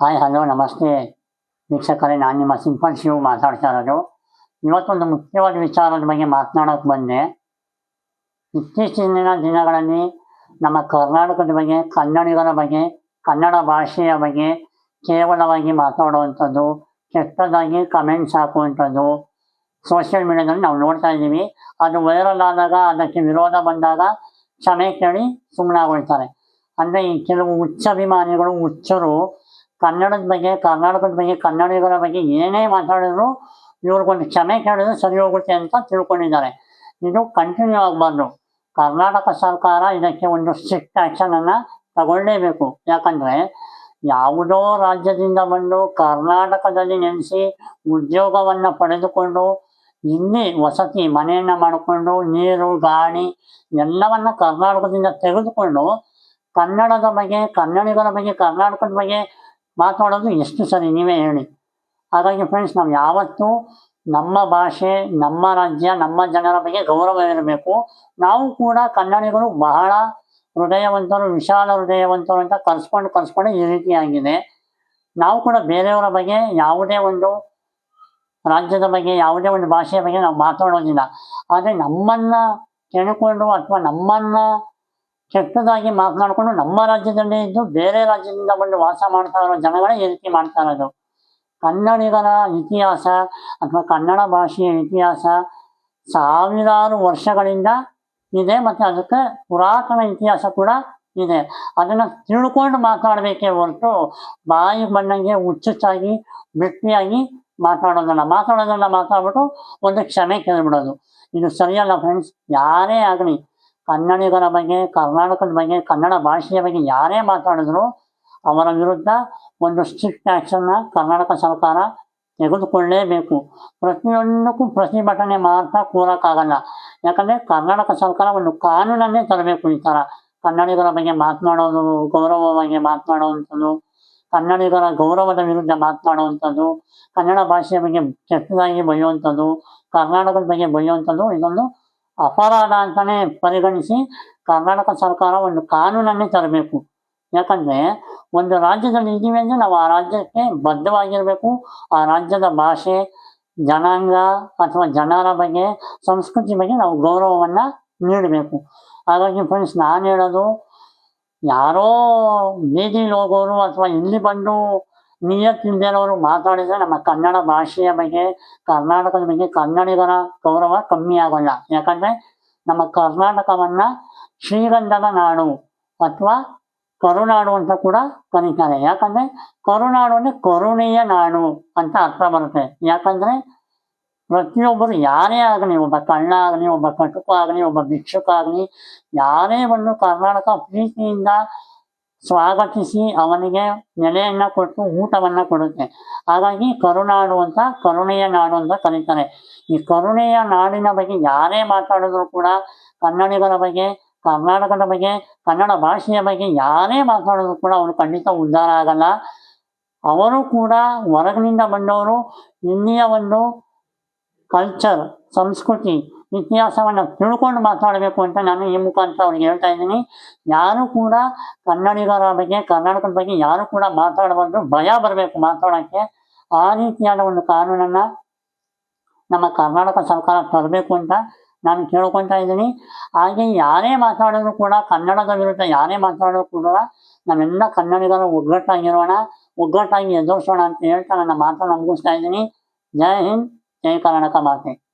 Hi, hello, ನಮಸ್ತೆ. ವೀಕ್ಷಕರೇ, ನಾನು ನಿಮ್ಮ ಸಿಂಪಲ್ ಶಿವ್ ಮಾತಾಡ್ತಾ ಇರೋದು ಇವತ್ತೊಂದು ಮುಖ್ಯವಾದ ವಿಚಾರದ ಬಗ್ಗೆ ಮಾತನಾಡೋಕೆ ಬಂದೆ. ಇತ್ತೀಚಿನ ದಿನಗಳಲ್ಲಿ ನಮ್ಮ ಕರ್ನಾಟಕದ ಬಗ್ಗೆ, ಕನ್ನಡಿಗರ ಬಗ್ಗೆ, ಕನ್ನಡ ಭಾಷೆಯ ಬಗ್ಗೆ ಕೇವಲವಾಗಿ ಮಾತಾಡುವಂಥದ್ದು, ಕೆಟ್ಟದಾಗಿ ಕಮೆಂಟ್ಸ್ ಹಾಕುವಂಥದ್ದು ಸೋಷಿಯಲ್ ಮೀಡಿಯಾದಲ್ಲಿ ನಾವು ನೋಡ್ತಾ ಇದ್ದೀವಿ. ಅದು ವೈರಲ್ ಆದಾಗ, ಅದಕ್ಕೆ ವಿರೋಧ ಬಂದಾಗ ಕ್ಷಮೆ ಕೇಳಿ ಸುಮ್ಮನಾಗೊಳ್ತಾರೆ ಅಂದರೆ ಈ ಕೆಲವು ಹುಚ್ಚಾಭಿಮಾನಿಗಳು ಹುಚ್ಚರು ಕನ್ನಡದ ಬಗ್ಗೆ, ಕರ್ನಾಟಕದ ಬಗ್ಗೆ, ಕನ್ನಡಿಗರ ಬಗ್ಗೆ ಏನೇ ಮಾತಾಡಿದ್ರು ಇವ್ರಿಗೊಂದು ಕ್ಷಮೆ ಕೇಳಿದ್ರೆ ಸರಿ ಹೋಗುತ್ತೆ ಅಂತ ತಿಳ್ಕೊಂಡಿದ್ದಾರೆ. ಇದು ಕಂಟಿನ್ಯೂ ಆಗಬಾರ್ದು. ಕರ್ನಾಟಕ ಸರ್ಕಾರ ಇದಕ್ಕೆ ಒಂದು ಸ್ಟ್ರಿಕ್ಟ್ ಆ್ಯಕ್ಷನನ್ನು ತಗೊಳ್ಳೇಬೇಕು. ಯಾಕಂದರೆ ಯಾವುದೋ ರಾಜ್ಯದಿಂದ ಬಂದು ಕರ್ನಾಟಕದಲ್ಲಿ ನೆನೆಸಿ ಉದ್ಯೋಗವನ್ನು ಪಡೆದುಕೊಂಡು, ಇಲ್ಲಿ ವಸತಿ ಮನೆಯನ್ನು ಮಾಡಿಕೊಂಡು, ನೀರು, ಗಾಳಿ ಎಲ್ಲವನ್ನು ಕರ್ನಾಟಕದಿಂದ ತೆಗೆದುಕೊಂಡು, ಕನ್ನಡದ ಬಗ್ಗೆ, ಕನ್ನಡಿಗರ ಬಗ್ಗೆ, ಕರ್ನಾಟಕದ ಬಗ್ಗೆ ಮಾತಾಡೋದು ಎಷ್ಟು ಸರಿ ನೀವೇ ಹೇಳಿ. ಹಾಗಾಗಿ ಫ್ರೆಂಡ್ಸ್ ನಾವು ಯಾವತ್ತೂ ನಮ್ಮ ಭಾಷೆ, ನಮ್ಮ ರಾಜ್ಯ, ನಮ್ಮ ಜನರ ಬಗ್ಗೆ ಗೌರವ ಇರಬೇಕು. ನಾವು ಕೂಡ ಕನ್ನಡಿಗರು ಬಹಳ ಹೃದಯವಂತರು, ವಿಶಾಲ ಹೃದಯವಂತರು ಅಂತ ಕಲ್ಸ್ಕೊಂಡು ಕಲ್ಸ್ಕೊಂಡು ಈ ರೀತಿಯಾಗಿದೆ ನಾವು ಕೂಡ ಬೇರೆಯವರ ಬಗ್ಗೆ ಯಾವುದೇ ಒಂದು ರಾಜ್ಯದ ಬಗ್ಗೆ, ಯಾವುದೇ ಒಂದು ಭಾಷೆಯ ಬಗ್ಗೆ ನಾವು ಮಾತಾಡೋದಿಲ್ಲ ಆದರೆ ನಮ್ಮನ್ನ ತಿಳ್ಕೊಂಡು ಅಥವಾ ನಮ್ಮನ್ನ ಕೆಟ್ಟದಾಗಿ ಮಾತನಾಡಿಕೊಂಡು ನಮ್ಮ ರಾಜ್ಯದಲ್ಲಿ ಇದ್ದು ಬೇರೆ ರಾಜ್ಯದಿಂದ ಬಂದು ವಾಸ ಮಾಡ್ತಾ ಇರೋ ಜನಗಳೇ ಈ ರೀತಿ ಮಾಡ್ತಾ ಇರೋದು. ಕನ್ನಡಿಗರ ಇತಿಹಾಸ ಅಥವಾ ಕನ್ನಡ ಭಾಷೆಯ ಇತಿಹಾಸ ಸಾವಿರಾರು ವರ್ಷಗಳಿಂದ ಇದೆ ಮತ್ತು ಅದಕ್ಕೆ ಪುರಾತನ ಇತಿಹಾಸ ಕೂಡ ಇದೆ. ಅದನ್ನು ತಿಳ್ಕೊಂಡು ಮಾತಾಡಬೇಕೇ ಹೊರತು ಬಾಯಿ ಬಂದಂಗೆ ಹುಚ್ಚುಚ್ಚಾಗಿ ಗಟ್ಟಿಯಾಗಿ ಮಾತಾಡೋದನ್ನ ಮಾತಾಡೋದನ್ನ ಮಾತಾಡ್ಬಿಟ್ಟು ಒಂದು ಕ್ಷಮೆ ಕೇಳಿಬಿಡೋದು. ಇದು ಸರಿಯಲ್ಲ ಫ್ರೆಂಡ್ಸ್ ಯಾರೇ ಆಗಲಿ. ಕನ್ನಡಿಗರ ಬಗ್ಗೆ, ಕರ್ನಾಟಕದ ಬಗ್ಗೆ, ಕನ್ನಡ ಭಾಷೆಯ ಬಗ್ಗೆ ಯಾರೇ ಮಾತಾಡಿದ್ರು ಅವರ ವಿರುದ್ಧ ಒಂದು ಸ್ಟ್ರಿಕ್ಟ್ ಆ್ಯಕ್ಷನ್ನ ಕರ್ನಾಟಕ ಸರ್ಕಾರ ತೆಗೆದುಕೊಳ್ಳೇಬೇಕು. ಪ್ರತಿಯೊಂದಕ್ಕೂ ಪ್ರತಿಭಟನೆ ಮಾತ್ರ ಕೂರಕ್ಕಾಗಲ್ಲ. ಯಾಕಂದರೆ ಕರ್ನಾಟಕ ಸರ್ಕಾರ ಒಂದು ಕಾನೂನನ್ನೇ ತರಬೇಕು ಈ ಥರ ಕನ್ನಡಿಗರ ಬಗ್ಗೆ ಮಾತನಾಡೋದು ಗೌರವವಾಗಿ ಮಾತನಾಡುವಂಥದ್ದು, ಕನ್ನಡಿಗರ ಗೌರವದ ವಿರುದ್ಧ ಮಾತನಾಡುವಂಥದ್ದು, ಕನ್ನಡ ಭಾಷೆಯ ಬಗ್ಗೆ ಕೆಟ್ಟದಾಗಿ ಬಯ್ಯುವಂಥದ್ದು ಕರ್ನಾಟಕದ ಬಗ್ಗೆ ಬಯ್ಯುವಂಥದ್ದು ಇದೊಂದು ಅಪರಾಧ ಅಂತಲೇ ಪರಿಗಣಿಸಿ ಕರ್ನಾಟಕ ಸರ್ಕಾರ ಒಂದು ಕಾನೂನನ್ನೇ ತರಬೇಕು. ಯಾಕಂದ್ರೆ ಒಂದು ರಾಜ್ಯದಲ್ಲಿ ಇದ್ದೀವಿ ಅಂದರೆ ನಾವು ಆ ರಾಜ್ಯಕ್ಕೆ ಬದ್ಧವಾಗಿರಬೇಕು. ಆ ರಾಜ್ಯದ ಭಾಷೆ, ಜನಾಂಗ ಅಥವಾ ಜನರ ಬಗ್ಗೆ, ಸಂಸ್ಕೃತಿ ಬಗ್ಗೆ ನಾವು ಗೌರವವನ್ನ ನೀಡಬೇಕು. ಹಾಗಾಗಿ ಫ್ರೆಂಡ್ಸ್ ನಾನು ಹೇಳೋದು, ಯಾರೋ ಬೀದಿಲಿ ಹೋಗೋರು ಅಥವಾ ಇಲ್ಲಿ ಬಂದು ನಿಯತ್ತಿಲ್ದಿರೋರು ಮಾತಾಡಿದರೆ ನಮ್ಮ ಕನ್ನಡ ಭಾಷೆಯ ಬಗ್ಗೆ, ಕರ್ನಾಟಕದ ಬಗ್ಗೆ ಕನ್ನಡಿಗರ ಗೌರವ ಕಮ್ಮಿ ಆಗೋಲ್ಲ. ಯಾಕಂದ್ರೆ ನಮ್ಮ ಕರ್ನಾಟಕವನ್ನ ಶ್ರೀಗಂಧದ ನಾಡು ಅಥವಾ ಕರುನಾಡು ಅಂತ ಕೂಡ ಕರೀತಾರೆ. ಯಾಕಂದ್ರೆ ಕರುನಾಡು ಅಂದ್ರೆ ಕರುಣೆಯ ನಾಡು ಅಂತ ಅರ್ಥ ಬರುತ್ತೆ. ಯಾಕಂದ್ರೆ ಪ್ರತಿಯೊಬ್ಬರು ಯಾರೇ ಆಗಲಿ, ಒಬ್ಬ ಕಳ್ಳ ಆಗಲಿ, ಒಬ್ಬ ಕಟುಕ ಆಗಲಿ, ಒಬ್ಬ ಭಿಕ್ಷುಕ ಆಗಲಿ, ಯಾರೇ ಬಂದು ಕರ್ನಾಟಕ ಪ್ರೀತಿಯಿಂದ ಸ್ವಾಗತಿಸಿ ಅವನಿಗೆ ನೆಲೆಯನ್ನ ಕೊಟ್ಟು ಊಟವನ್ನ ಕೊಡುತ್ತೆ. ಹಾಗಾಗಿ ಕರುನಾಡು ಅಂತ ಕರುಣೆಯ ನಾಡು ಅಂತ ಕರೀತಾರೆ. ಈ ಕರುಣೆಯ ನಾಡಿನ ಬಗ್ಗೆ ಯಾರೇ ಮಾತಾಡಿದ್ರು ಕೂಡ ಕನ್ನಡಿಗರ ಬಗ್ಗೆ, ಕರ್ನಾಟಕದ ಬಗ್ಗೆ, ಕನ್ನಡ ಭಾಷೆಯ ಬಗ್ಗೆ ಯಾರೇ ಮಾತಾಡಿದ್ರು ಕೂಡ ಅವರು ಖಂಡಿತ ಉದ್ಧಾರ ಆಗಲ್ಲ. ಅವರು ಕೂಡ ಹೊರಗಿನಿಂದ ಬಂದವರು ಇಲ್ಲಿಯ ಒಂದು ಕಲ್ಚರ್ ಸಂಸ್ಕೃತಿ ಇತಿಹಾಸವನ್ನು ತಿಳ್ಕೊಂಡು ಮಾತಾಡಬೇಕು ಅಂತ ನಾನು ಈ ಮುಖಾಂತರ ಅವ್ರಿಗೆ ಹೇಳ್ತಾ ಇದ್ದೀನಿ. ಯಾರು ಕೂಡ ಕನ್ನಡಿಗರ ಬಗ್ಗೆ, ಕರ್ನಾಟಕದ ಬಗ್ಗೆ ಯಾರು ಕೂಡ ಮಾತಾಡಬಾರ್ದು, ಭಯ ಬರಬೇಕು ಮಾತಾಡೋಕ್ಕೆ. ಆ ರೀತಿಯಾದ ಒಂದು ಕಾನೂನನ್ನು ನಮ್ಮ ಕರ್ನಾಟಕ ಸರ್ಕಾರ ತರಬೇಕು ಅಂತ ನಾನು ಕೇಳ್ಕೊತಾ ಇದ್ದೀನಿ. ಹಾಗೆ ಯಾರೇ ಮಾತಾಡಿದ್ರು ಕೂಡ, ಕನ್ನಡದ ವಿರುದ್ಧ ಯಾರೇ ಮಾತಾಡಿದ್ರು ಕೂಡ, ನಾವೆಲ್ಲ ಕನ್ನಡಿಗರು ಒಗ್ಗಟ್ಟಾಗಿರೋಣ, ಒಗ್ಗಟ್ಟಾಗಿ ಎದುರಿಸೋಣ ಅಂತ ಹೇಳ್ತಾ ನನ್ನ ಮಾತನ್ನು ಮುಗಿಸ್ತಾ ಇದ್ದೀನಿ. ಜೈ ಹಿಂದ್, ಜೈ ಕರ್ನಾಟಕ ಮಾತೆ.